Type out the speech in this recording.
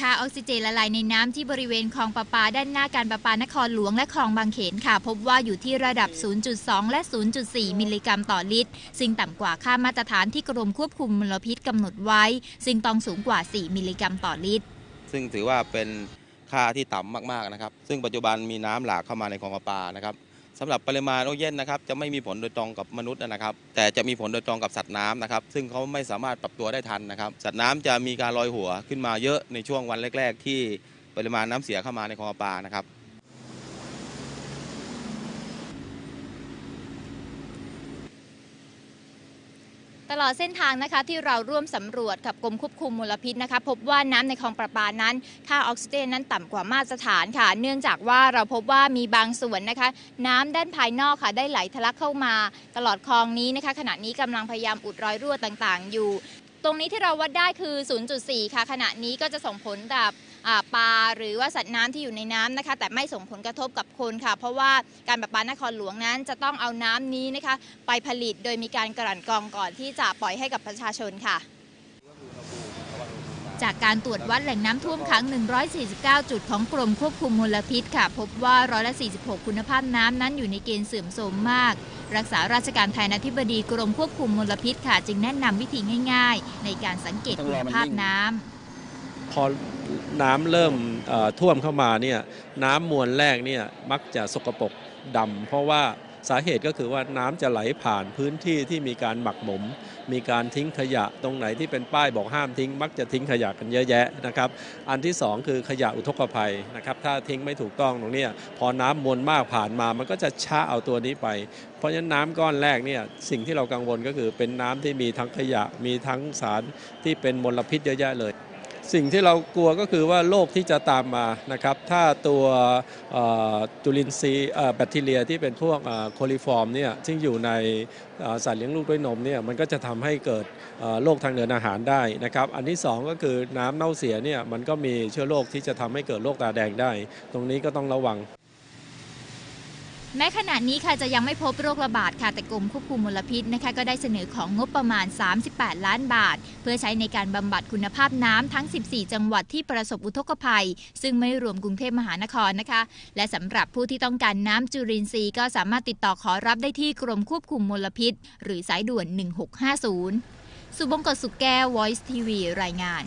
ค่าออกซิเจนละลายในน้ำที่บริเวณคลองประปาด้านหน้าการประปานครหลวงและคลองบางเขนค่ะ พบว่าอยู่ที่ระดับ 0.2 และ 0.4 มิลลิกรัมต่อลิตร ซึ่งต่ำกว่าค่ามาตรฐานที่กรมควบคุมมลพิษกำหนดไว้ ซึ่งต้องสูงกว่า 4 มิลลิกรัมต่อลิตร ซึ่งถือว่าเป็นค่าที่ต่ำมากๆนะครับ ซึ่งปัจจุบันมีน้ำหลากเข้ามาในคลองประปานะครับ สำหรับปริมาณออกซิเจนนะครับจะไม่มีผลโดยตรงกับมนุษย์นะครับ แต่จะมีผลโดยตรงกับสัตว์น้ำนะครับ ซึ่งเขาไม่สามารถปรับตัวได้ทันนะครับ สัตว์น้ำจะมีการลอยหัวขึ้นมาเยอะในช่วงวันแรก ๆ ที่ปริมาณน้ำเสียเข้ามาในคลองปลานะครับ ตลอดเส้นทางนะคะที่เราร่วมสำรวจกับกรมควบคุมมลพิษนะคะ พบว่าน้ำในคลองประปานั้น ค่าออกซิเจนนั้นต่ำกว่ามาตรฐานค่ะ เนื่องจากว่าเราพบว่ามีบางส่วนนะคะ น้ำด้านภายนอกค่ะได้ไหลทะลักเข้ามา ตลอดคลองนี้นะคะ ขณะนี้กำลังพยายามอุดรอยรั่วต่างๆ อยู่ ตรงนี้ที่เราวัดได้คือ 0.4 ค่ะ ขณะนี้ก็จะส่งผลกับ ปลาหรือว่าสัตว์น้ำที่อยู่ในน้ำนะคะ แต่ไม่ส่งผลกระทบกับคนค่ะ เพราะว่าการประปานครหลวงนั้นจะต้องเอาน้ำนี้นะคะ ไปผลิตโดยมีการกลั่นกรองก่อนที่จะปล่อยให้กับประชาชนค่ะ จากการตรวจวัดแหล่งน้ำท่วมขัง 149 จุดของกรมควบคุมมลพิษค่ะ พบว่าร้อยละ 46 คุณภาพน้ำนั้นอยู่ในเกณฑ์เสื่อมโทรมมากรักษาราชการแทนอธิบดีกรมควบคุมมลพิษค่ะ จึงแนะนำวิธีง่าย ๆ ในการสังเกตคุณภาพน้ำ พอน้ำเริ่มท่วมเข้ามาเนี่ยน้ำมวลแรกเนี่ยมักจะสกปรกดำเพราะว่าสาเหตุก็คือว่าน้ำจะไหลผ่านพื้นที่ที่มีการหมักหมม มีการทิ้งขยะตรงไหนที่เป็นป้ายบอกห้ามทิ้ง มักจะทิ้งขยะกันเยอะแยะนะครับ อันที่สองคือขยะอุทกภัยนะครับ ถ้าทิ้งไม่ถูกต้องตรงนี้พอน้ำมวลมากผ่านมา มันก็จะช้าเอาตัวนี้ไป เพราะฉะนั้นน้ำก้อนแรกเนี่ยสิ่งที่เรากังวลก็คือเป็นน้ำที่มีทั้งขยะมีทั้งสารที่เป็นมลพิษเยอะแยะเลย สิ่งที่เรากลัวก็คือว่าโรคที่จะตามมานะครับ ถ้าตัวจุลินทรีย์แบคทีเรียที่เป็นพวกโคลิฟอร์มเนี่ยซึ่งอยู่ในสัตว์เลี้ยงลูกด้วยนมเนี่ยมันก็จะทำให้เกิดโรคทางเดินอาหารได้นะครับ อันที่สองก็คือน้ำเน่าเสียเนี่ยมันก็มีเชื้อโรคที่จะทำให้เกิดโรคตาแดงได้ ตรงนี้ก็ต้องระวัง แม้ขณะนี้ค่ะจะยังไม่พบโรคระบาดค่ะแต่กรมควบคุมมลพิษนะคะก็ได้เสนอของงบประมาณ 38 ล้านบาท เพื่อใช้ในการบำบัดคุณภาพน้ำทั้ง 14 จังหวัดที่ประสบอุทกภัย ซึ่งไม่รวมกรุงเทพมหานครนะคะ และสำหรับผู้ที่ต้องการน้ำจุลินทรีย์ก็สามารถติดต่อขอรับได้ที่กรมควบคุมมลพิษ หรือสายด่วน 1650 สุบงกตสุขแก้ว Voice TV รายงาน